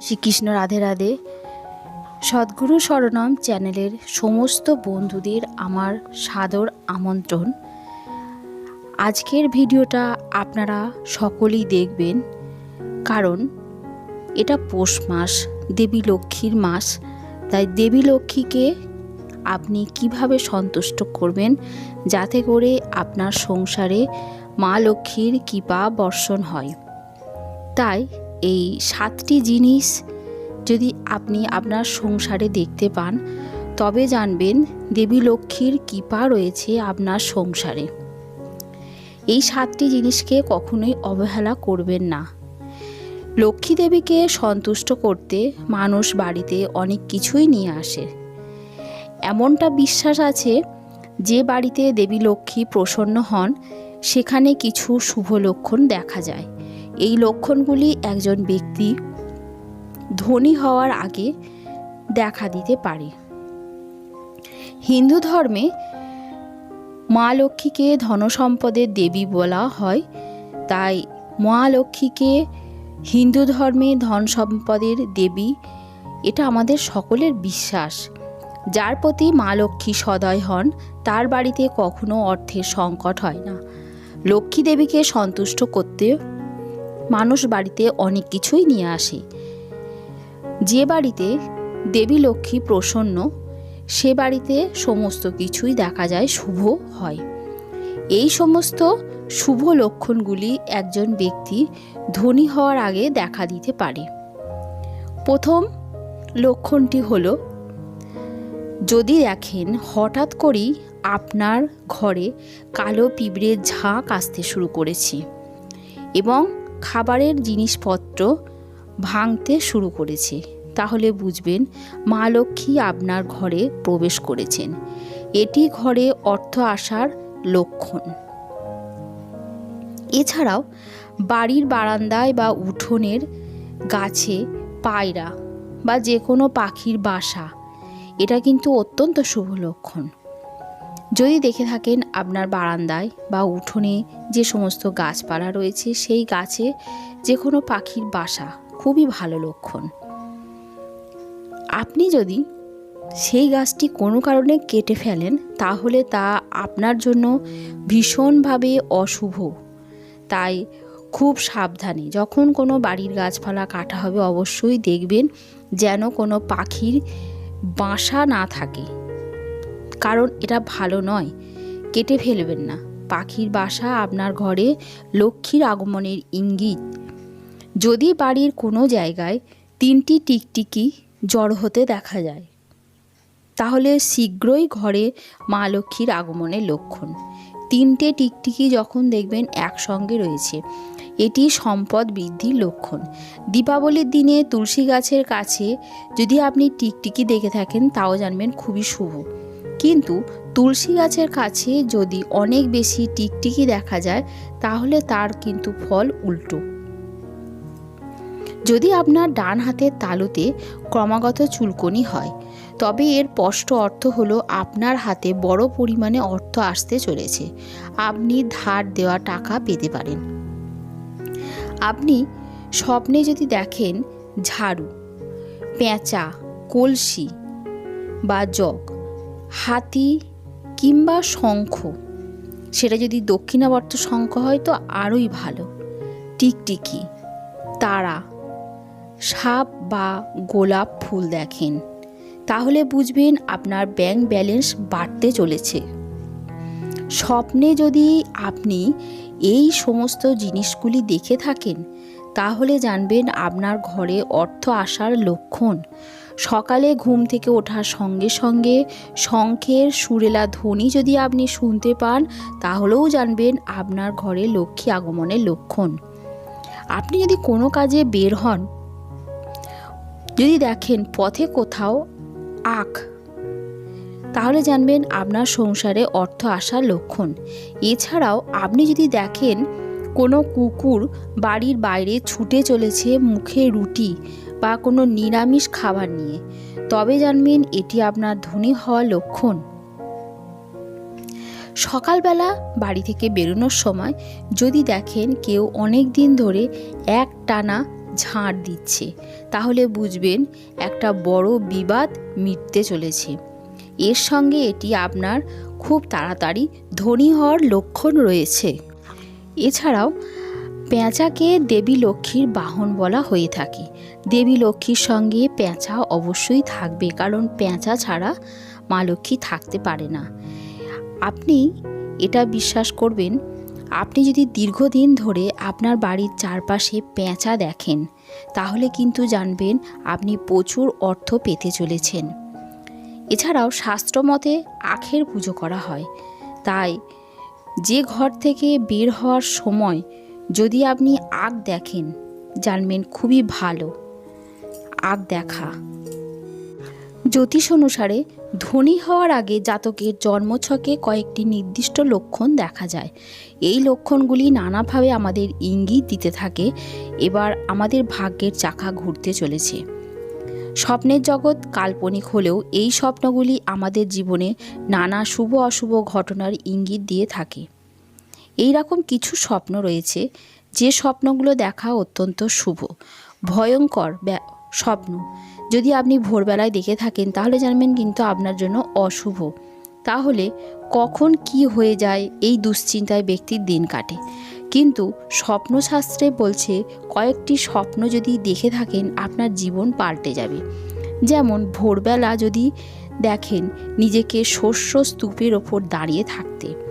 শ্রীকৃষ্ণ রাধে রাধে। সদ্গুরু শরণম চ্যানেলের সমস্ত বন্ধুদের আমার সাদর আমন্ত্রণ। আজকের ভিডিওটা আপনারা সকলেই দেখবেন। কারণ এটা পৌষ মাস, দেবী লক্ষ্মীর মাস। তাই দেবী লক্ষ্মীকে আপনি কীভাবে সন্তুষ্ট করবেন, যাতে করে আপনার সংসারে মা লক্ষ্মীর কৃপা বর্ষণ হয়। তাই এই সাতটি জিনিস যদি আপনি আপনার সংসারে দেখতে পান, তবে জানবেন দেবী লক্ষ্মীর কৃপা রয়েছে আপনার সংসারে। এই সাতটি জিনিসকে কখনোই অবহেলা করবেন না। লক্ষ্মী দেবীকে সন্তুষ্ট করতে মানুষ বাড়িতে অনেক কিছুই নিয়ে আসে। এমনটা বিশ্বাস আছে যে বাড়িতে দেবী লক্ষ্মী প্রসন্ন হন, সেখানে কিছু শুভ লক্ষণ দেখা যায়। এই লক্ষণগুলি একজন ব্যক্তি ধনী হওয়ার আগে দেখা দিতে পারে। হিন্দু ধর্মে মা লক্ষ্মীকে ধনসম্পদের দেবী বলা হয়, তাই মা লক্ষ্মীকে হিন্দু ধর্মে ধন সম্পদের দেবী, এটা আমাদের সকলের বিশ্বাস। যার প্রতি মা লক্ষ্মী সদয় হন, তার বাড়িতে কখনো অর্থের সংকট হয় না। লক্ষ্মী দেবীকে সন্তুষ্ট করতে মানুষ বাড়িতে অনেক কিছুই নিয়ে আসে। যে বাড়িতে দেবী লক্ষ্মী প্রসন্ন, সে বাড়িতে সমস্ত কিছুই দেখা যায় শুভ হয়। এই সমস্ত শুভ লক্ষণগুলি একজন ব্যক্তি ধনী হওয়ার আগে দেখা দিতে পারে। প্রথম লক্ষণটি হলো, যদি দেখেন হঠাৎ করেই আপনার ঘরে কালো পিঁপড়ের ঝাঁক আসতে শুরু করেছে এবং খাবারের জিনিসপত্র ভাঙতে শুরু করেছে। তাহলে বুঝবেন, মা লক্ষ্মী আপনার ঘরে প্রবেশ করেছেন। এটি ঘরে অর্থ আসার লক্ষণ। এছাড়াও, বাড়ির বারান্দায় বা উঠোনের গাছে পায়রা বা যে কোনো পাখির বাসা, এটা কিন্তু অত্যন্ত শুভ লক্ষণ। যদি দেখে থাকেন আপনার বারান্দায় বা উঠোনে যে সমস্ত গাছপালা রয়েছে, সেই গাছে যে কোনো পাখির বাসা খুবই ভালো লক্ষণ। আপনি যদি সেই গাছটি কোনো কারণে কেটে ফেলেন, তাহলে তা আপনার জন্য ভীষণভাবে অশুভ। তাই খুব সাবধানে যখন কোনো বাড়ির গাছপালা কাটা হবে, অবশ্যই দেখবেন যেন কোনো পাখির বাসা না থাকে। কারণ এটা ভালো নয়। কেটে ফেলবেন না। পাখির বাসা আপনার ঘরে লক্ষ্মীর আগমনের ইঙ্গিত। যদি বাড়ির কোনো জায়গায় তিনটি টিকটিকি জড় হতে দেখা যায়, তাহলে শীঘ্রই ঘরে মা লক্ষ্মীর আগমনের লক্ষণ। তিনটে টিকটিকি যখন দেখবেন একসঙ্গে রয়েছে, এটি সম্পদ বৃদ্ধির লক্ষণ। দীপাবলির দিনে তুলসী গাছের কাছে যদি আপনি টিকটিকি দেখে থাকেন, তাও জানবেন খুবই শুভ। কিন্তু তুলসী গাছের কাছে যদি অনেক বেশি টিকটিকি দেখা যায়, তাহলে তার কিন্তু ফল উল্টো। যদি আপনার ডান হাতের তালুতে ক্রমাগত চুলকনি হয়, তবে এর স্পষ্ট অর্থ হলো আপনার হাতে বড় পরিমাণে অর্থ আসতে চলেছে। আপনি ধার দেওয়া টাকা পেতে পারেন। আপনি স্বপ্নে যদি দেখেন ঝাড়ু, পেঁচা, কলসি বা জগ হাতি কিংবা শঙ্খ। সেটা যদি দক্ষিণাবর্ত শঙ্খ হয় তো আরোই ভালো। টিকটিকি, তারা, সাপ বা গোলাপ ফুল দেখেন। তাহলে বুঝবেন আপনার ব্যাংক ব্যালেন্স বাড়তে চলেছে। স্বপ্নে যদি আপনি এই সমস্ত জিনিসগুলি দেখে থাকেন, তাহলে জানবেন আপনার ঘরে অর্থ আসার লক্ষণ। সকালে ঘুম থেকে ওঠার সঙ্গে সঙ্গে শঙ্খের সুরেলা ধ্বনি যদি আপনি শুনতে পান, তাহলেও জানবেন আপনার ঘরে লক্ষ্মী আগমনের লক্ষণ। আপনি যদি কোনো কাজে বের হন, যদি দেখেন পথে কোথাও আখ, তাহলে জানবেন আপনার সংসারে অর্থ আসার লক্ষণ। এছাড়াও আপনি যদি দেখেন কোনো কুকুর বাড়ির বাইরে ছুটে চলেছে মুখে রুটি বা কোনো নিরামিষ খাবার নিয়ে। তবে জানবেন, এটি আপনার ধনী হওয়ার লক্ষণ। সকালবেলা বাড়ি থেকে বেরোনোর সময় যদি দেখেন কেউ অনেক দিন ধরে এক টানা ঝাড় দিচ্ছে, তাহলে বুঝবেন একটা বড় বিবাদ মিটতে চলেছে। এর সঙ্গে এটি আপনার খুব তাড়াতাড়ি ধনী হওয়ার লক্ষণ রয়েছে। এছাড়াও, পেঁচাকে দেবী লক্ষ্মীর বাহন বলা হয়ে থাকে। দেবী লক্ষ্মীর সঙ্গে পেঁচা অবশ্যই থাকবে, কারণ পেঁচা ছাড়া মা লক্ষ্মী থাকতে পারে না। আপনি এটা বিশ্বাস করবেন, আপনি যদি দীর্ঘদিন ধরে আপনার বাড়ির চারপাশে পেঁচা দেখেন, তাহলে কিন্তু জানবেন আপনি প্রচুর অর্থ পেতে চলেছেন। এছাড়াও শাস্ত্রমতে আখের পুজো করা হয়। তাই যে ঘর থেকে বের হওয়ার সময় যদি আপনি আখ দেখেন, জানবেন খুবই ভালো। আগ দেখা। জ্যোতিষ অনুসারে ধনী হওয়ার আগে জাতকের জন্মছকে কয়েকটি নির্দিষ্ট লক্ষণ দেখা যায়। এই লক্ষণগুলি নানাভাবে আমাদের ইঙ্গিত দিতে থাকে। এবার আমাদের ভাগ্যের চাকা ঘুরতে চলেছে। স্বপ্নের জগৎ কাল্পনিক হলেও এই স্বপ্নগুলি আমাদের জীবনে নানা শুভ অশুভ ঘটনার ইঙ্গিত দিয়ে থাকে। এই রকম কিছু স্বপ্ন রয়েছে, যে স্বপ্নগুলো দেখা অত্যন্ত শুভ, ভয়ঙ্কর স্বপ্ন। যদি আপনি ভোরবেলায় দেখে থাকেন, তাহলে জানবেন কিন্তু আপনার জন্য অশুভ। তাহলে কখন কি হয়ে যায় এই দুশ্চিন্তায় ব্যক্তির দিন কাটে। কিন্তু স্বপ্নশাস্ত্রে বলছে, কয়েকটি স্বপ্ন যদি দেখে থাকেন, আপনার জীবন পাল্টে যাবে। যেমন, ভোরবেলা যদি দেখেন নিজেকে শস্য স্তূপের ওপর দাঁড়িয়ে থাকতে।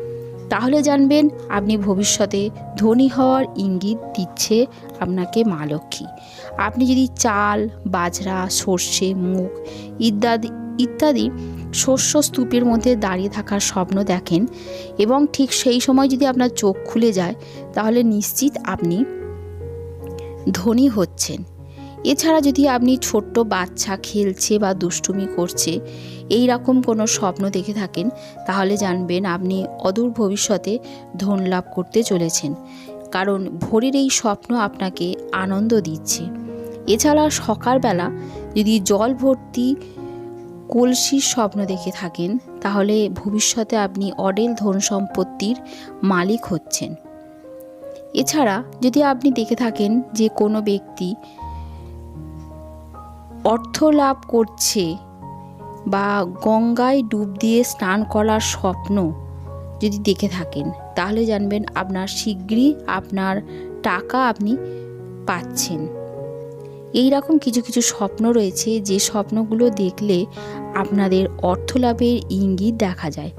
তাহলে জানবেন আপনি ভবিষ্যতে ধনী হওয়ার ইঙ্গিত দিচ্ছে আপনাকে মা লক্ষ্মী। আপনি যদি চাল, বাজরা, সর্ষে, মুগ ইত্যাদি ইত্যাদি শস্য স্তূপের মধ্যে দাঁড়িয়ে থাকার স্বপ্ন দেখেন এবং ঠিক সেই সময় যদি আপনার চোখ খুলে যায়, তাহলে নিশ্চিত আপনি ধনী হচ্ছেন। এছাড়া যদি আপনি ছোট্ট বাচ্চা খেলছে বা দুষ্টুমি করছে এই রকম কোনো স্বপ্ন দেখে থাকেন, তাহলে জানবেন আপনি অদূর ভবিষ্যতে ধন লাভ করতে চলেছেন। কারণ ভোরের এই স্বপ্ন আপনাকে আনন্দ দিচ্ছে। এছাড়া সকালবেলা যদি জল ভর্তি কলসির স্বপ্ন দেখে থাকেন, তাহলে ভবিষ্যতে আপনি অডেল ধন সম্পত্তির মালিক হচ্ছেন। এছাড়া যদি আপনি দেখে থাকেন যে কোনো ব্যক্তি অর্থ লাভ করছে বা গঙ্গায় ডুব দিয়ে স্নান করার স্বপ্ন যদি দেখে থাকেন, তাহলে জানবেন আপনার শীঘ্রই আপনার টাকা আপনি পাচ্ছেন। এই রকম কিছু কিছু স্বপ্ন রয়েছে, যে স্বপ্নগুলো দেখলে আপনাদের অর্থ লাভের ইঙ্গিত দেখা যায়।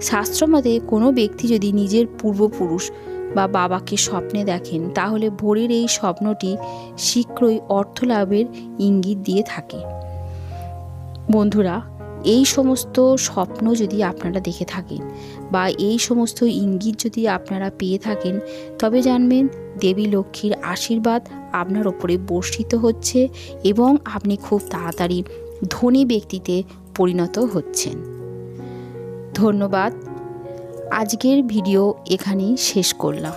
শাস্ত্রমতে কোনো ব্যক্তি যদি নিজের পূর্বপুরুষ বা বাবাকে স্বপ্নে দেখেন, তাহলে ভোরের এই স্বপ্নটি শীঘ্রই অর্থ লাভের ইঙ্গিত দিয়ে থাকে। বন্ধুরা, এই সমস্ত স্বপ্ন যদি আপনারা দেখে থাকেন বা এই সমস্ত ইঙ্গিত যদি আপনারা পেয়ে থাকেন, তবে জানবেন দেবী লক্ষ্মীর আশীর্বাদ আপনার ওপরে বর্ষিত হচ্ছে এবং আপনি খুব তাড়াতাড়ি ধনী ব্যক্তিতে পরিণত হচ্ছেন। ধন্যবাদ। আজকের ভিডিও এখানেই শেষ করলাম।